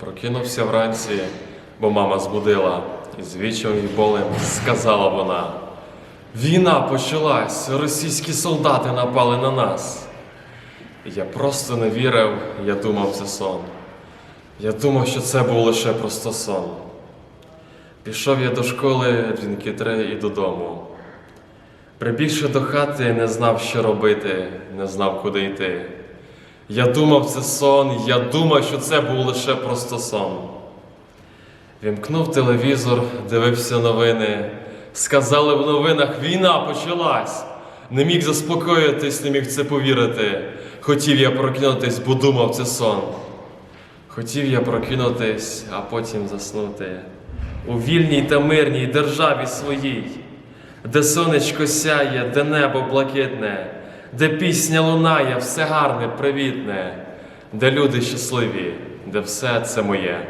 Прокинувся вранці, бо мама збудила, і з вічом і болем сказала вона. Війна почалась, російські солдати напали на нас. Я просто не вірив, я думав, це сон. Я думав, що це був лише просто сон. Пішов я до школи, дзвінки три і додому. Прибігши до хати, не знав, що робити, не знав, куди йти. Я думав, це сон, я думав, що це був лише просто сон. Вімкнув телевізор, дивився новини. Сказали в новинах, війна почалась. Не міг заспокоїтись, не міг це повірити. Хотів я прокинутись, бо думав, це сон. Хотів я прокинутись, а потім заснути у вільній та мирній державі своїй, де сонечко сяє, де небо блакитне, де пісня лунає, все гарне, привітне, де люди щасливі, де все це моє.